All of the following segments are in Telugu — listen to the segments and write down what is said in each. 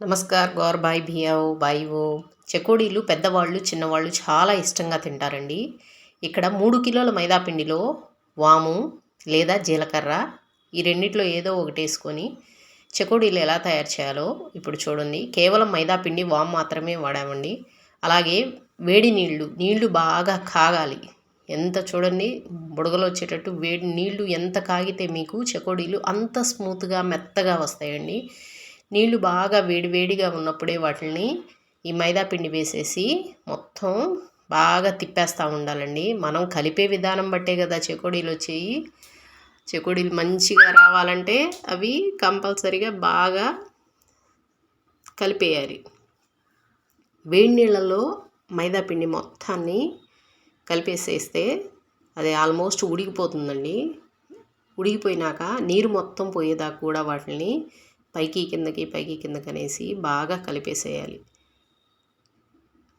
నమస్కార్ గోర్ బాయ్ భియావో బాయివో. చెకోడీలు పెద్దవాళ్ళు చిన్నవాళ్ళు చాలా ఇష్టంగా తింటారండి. ఇక్కడ మూడు కిలోల మైదాపిండిలో వాము లేదా జీలకర్ర ఈ రెండిట్లో ఏదో ఒకటి వేసుకొని చెకోడీలు ఎలా తయారు చేయాలో ఇప్పుడు చూడండి. కేవలం మైదాపిండి వాము మాత్రమే వాడామండి. అలాగే వేడి నీళ్ళు నీళ్ళు బాగా కాగాలి. ఎంత చూడండి బుడగలు వచ్చేటట్టు వేడి నీళ్ళు ఎంత కాగితే మీకు చెకోడీలు అంత స్మూత్గా మెత్తగా వస్తాయండి. నీళ్ళు బాగా వేడివేడిగా ఉన్నప్పుడే వాటిని ఈ మైదాపిండి వేసేసి మొత్తం బాగా తిప్పేస్తూ ఉండాలండి. మనం కలిపే విధానం బట్టే కదా చెకోడీలు వచ్చేయి చెకోడీలు మంచిగా రావాలంటే అవి కంపల్సరిగా బాగా కలిపేయాలి. వేడి నీళ్ళలో మైదాపిండి మొత్తాన్ని కలిపేసేస్తే అది ఆల్మోస్ట్ ఉడికిపోతుందండి. ఉడికిపోయినాక నీరు మొత్తం పోయేదాకా కూడా వాటిని పైకి కిందకి పైకి కిందకి అనేసి బాగా కలిపేసేయాలి.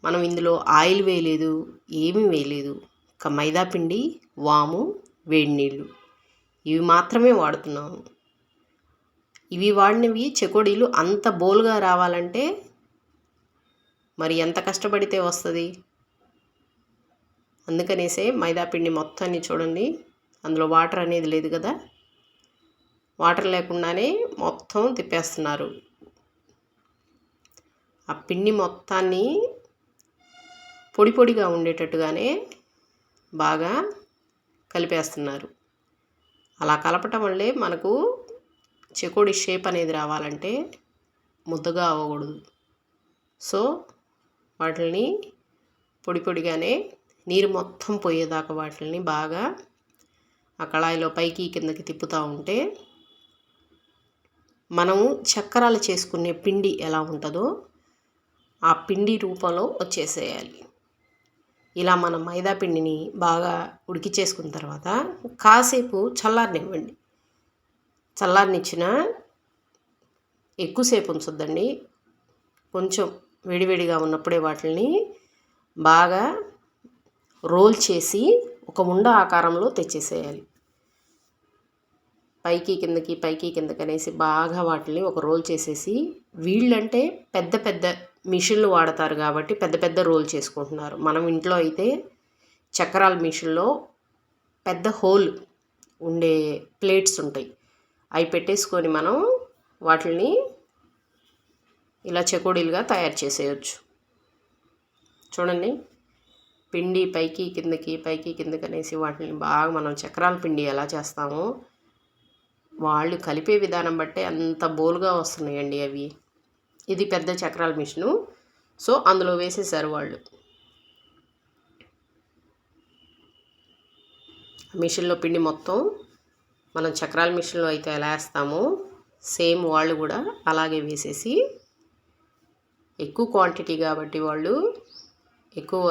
మనం ఇందులో ఆయిల్ వేయలేదు ఏమీ వేయలేదు. ఒక మైదా పిండి వాము వేడి నీళ్ళు. ఇవి మాత్రమే వాడుతున్నాము. ఇవి వాడినవి చెకోడీలు అంత బోల్గా రావాలంటే మరి ఎంత కష్టపడితే వస్తుంది? అందుకనేసే మైదాపిండి మొత్తాన్ని చూడండి. అందులో వాటర్ అనేది లేదు కదా? వాటర్ లేకుండానే మొత్తం తిప్పేస్తున్నారు. ఆ పిండి మొత్తాన్ని పొడి పొడిగా ఉండేటట్టుగానే బాగా కలిపేస్తున్నారు. అలా కలపటం వల్లే మనకు చెకోడి షేప్ అనేది రావాలంటే ముద్దగా అవ్వకూడదు. సో వాటిని పొడి పొడిగానే నీరు మొత్తం పోయేదాకా వాటిని బాగా ఆ కళాయిలో పైకి కిందకి తిప్పుతూ ఉంటే మనము చక్రాలు చేసుకునే పిండి ఎలా ఉంటుందో ఆ పిండి రూపంలో వచ్చేసేయాలి. ఇలా మనం మైదా పిండిని బాగా ఉడికి చేసుకున్న తర్వాత కాసేపు చల్లారనివ్వండి. చల్లారనిచ్చిన ఎక్కువసేపు ఉంచొద్దండి. కొంచెం వేడివేడిగా ఉన్నప్పుడే వాటిని బాగా రోల్ చేసి ఒక ఉండ ఆకారంలో తెచ్చేసేయాలి. పైకి కిందకి పైకి కిందకి అనేసి బాగా వాటిని ఒక రోల్ చేసేసి వీళ్ళంటే పెద్ద పెద్ద మిషన్లు వాడతారు కాబట్టి పెద్ద పెద్ద రోల్ చేసుకుంటున్నారు. మనం ఇంట్లో అయితే చక్రాల మిషన్లో పెద్ద హోల్ ఉండే ప్లేట్స్ ఉంటాయి. అవి పెట్టేసుకొని మనం వాటిని ఇలా చెకోడీలుగా తయారు చేసేయచ్చు. చూడండి. పిండి పైకి కిందకి పైకి కిందకి అనేసి వాటిని బాగా మనం చక్రాల పిండి ఎలా చేస్తామో వాళ్ళు కలిపే విధానం బట్టే అంత బోలుగా వస్తున్నాయండి అవి. ఇది పెద్ద చక్రాల మిషను. సో అందులో వేసేసారు వాళ్ళు. మిషన్లో పిండి మొత్తం మనం చక్రాల మిషన్లో అయితే ఎలా వేస్తామో సేమ్ వాళ్ళు కూడా అలాగే వేసేసి ఎక్కువ క్వాంటిటీ కాబట్టి వాళ్ళు ఎక్కువ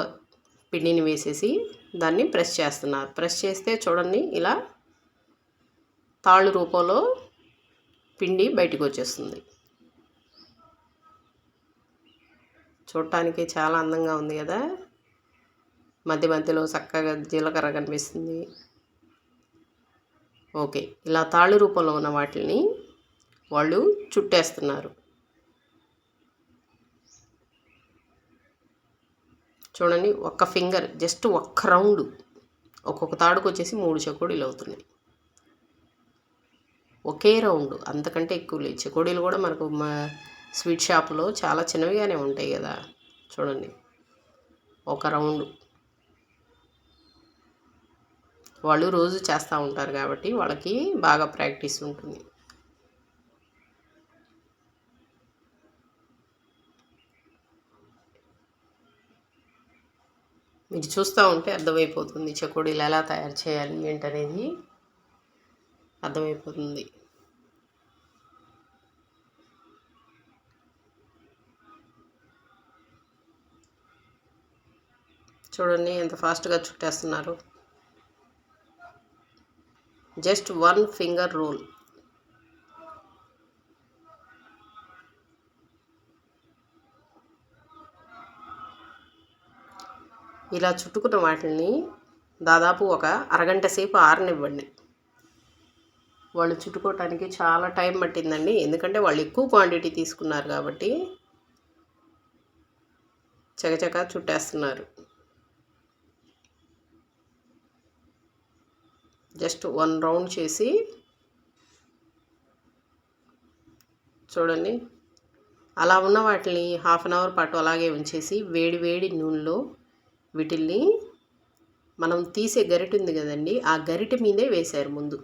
పిండిని వేసేసి దాన్ని ప్రెస్ చేస్తున్నారు. ప్రెస్ చేస్తే చూడండి ఇలా తాళ్ళు రూపంలో పిండి బయటకు వచ్చేస్తుంది. చూడటానికి చాలా అందంగా ఉంది కదా? మధ్య మధ్యలో చక్కగా జీలకర్ర కనిపిస్తుంది. ఓకే ఇలా తాళ్ళు రూపంలో ఉన్న వాటిని వాళ్ళు చుట్టేస్తున్నారు. చూడండి ఒక్క ఫింగర్ జస్ట్ ఒక్క రౌండ్ ఒక్కొక్క తాడుకు వచ్చేసి మూడు చెకోడీలు అవుతున్నాయి. ఒకే రౌండ్ అంతకంటే ఎక్కువ లేదు. చెకోడీలు కూడా మనకు మా స్వీట్ షాప్లో చాలా చిన్నవిగానే ఉంటాయి కదా. చూడండి. ఒక రౌండ్. వాళ్ళు రోజు చేస్తూ ఉంటారు కాబట్టి వాళ్ళకి బాగా ప్రాక్టీస్ ఉంటుంది. మీరు చూస్తూ ఉంటే అర్థమైపోతుంది చెకోడీలు ఎలా తయారు చేయాలి ఏంటనేది. అర్థమైపోతుంది. చూడండి ఎంత ఫాస్ట్గా చుట్టేస్తున్నారు. Just one finger rule. ఇలా చుట్టుకున్న వాటిని దాదాపు ఒక అరగంట సేపు ఆరనివ్వండి. వాళ్ళు చుట్టుకోవటానికి చాలా టైం పట్టిందండి. ఎందుకంటే వాళ్ళు ఎక్కువ క్వాంటిటీ తీసుకున్నారు కాబట్టి చకచకా చుట్టేస్తున్నారు. జస్ట్ వన్ రౌండ్ చేసి చూడండి. అలా ఉన్న వాటిని హాఫ్ అన్ అవర్ పాటు అలాగే ఉంచేసి వేడి వేడి నూనెలో వీటిల్ని మనం తీసే గరిట ఉంది కదండి ఆ గరిట మీదే వేశారు ముందు.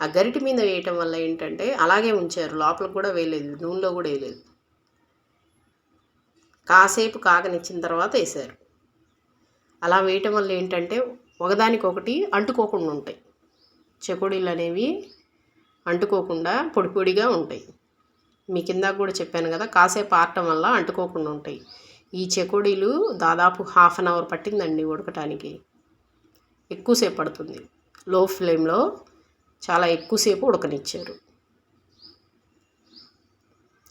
ఆ గరిటి మీద వేయటం వల్ల ఏంటంటే అలాగే ఉంచారు. లోపల కూడా వేయలేదు. నూనెలో కూడా వేయలేదు. కాసేపు కాగనిచ్చిన తర్వాత వేశారు. అలా వేయటం వల్ల ఏంటంటే ఒకదానికొకటి అంటుకోకుండా ఉంటాయి. చెకోడీలు అనేవి అంటుకోకుండా పొడి పొడిగా ఉంటాయి. మీ కింద కూడా చెప్పాను కదా కాసేపు ఆరటం వల్ల అంటుకోకుండా ఉంటాయి. ఈ చెకోడీలు దాదాపు హాఫ్ అన్ అవర్ పట్టిందండి ఉడకటానికి. ఎక్కువసేపు పడుతుంది. లో ఫ్లేమ్లో చాలా ఎక్కువసేపు ఉడకనిచ్చారు.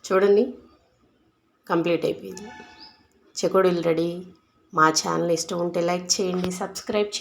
చూడండి కంప్లీట్ అయిపోయింది. చెకోడీలు రెడీ. మా ఛానల్ ఇష్టం ఉంటే లైక్ చేయండి సబ్స్క్రైబ్ చేయండి.